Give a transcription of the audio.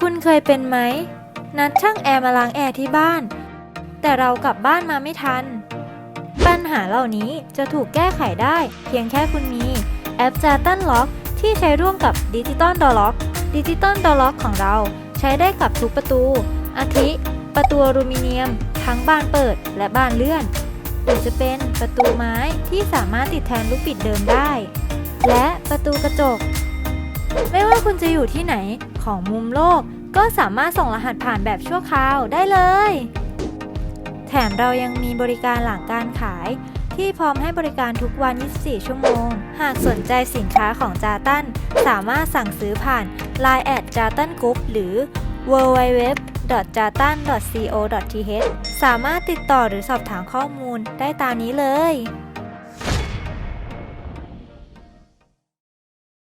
คุณเคยเป็นไหม นัดช่างแอร์มาล้างแอร์ที่บ้าน แต่เรากลับบ้านมาไม่ทัน ปัญหาเหล่านี้จะถูกแก้ไขได้ เพียงแค่คุณมี แอป j a t a n Lock ที่ใช้ร่วมกับ Digital Door Lock Digital Door Lock ของเราใช้ได้กับทุกประตู อาทิ ประตูอลูมิเนียม ทั้งบานเปิดและบานเลื่อน หรือจะเป็นประตูไม้ที่สามารถติดแทนลูกบิดเดิมได้ และประตูกระจก ไม่ว่าคุณจะอยู่ที่ไหนของมุมโลก ก็สามารถส่งรหัสผ่านแบบชั่วคราวได้เลย แถมเรายังมีบริการหลังการขาย ที่พร้อมให้บริการทุกวัน 24 ชั่วโมง หากสนใจสินค้าของจาตันสามารถสั่งซื้อผ่าน Line แอดจาตันกรุ๊ปหรือ www j a t a n co th สามารถติดต่อหรือสอบถามข้อมูลได้ตามนี้เลย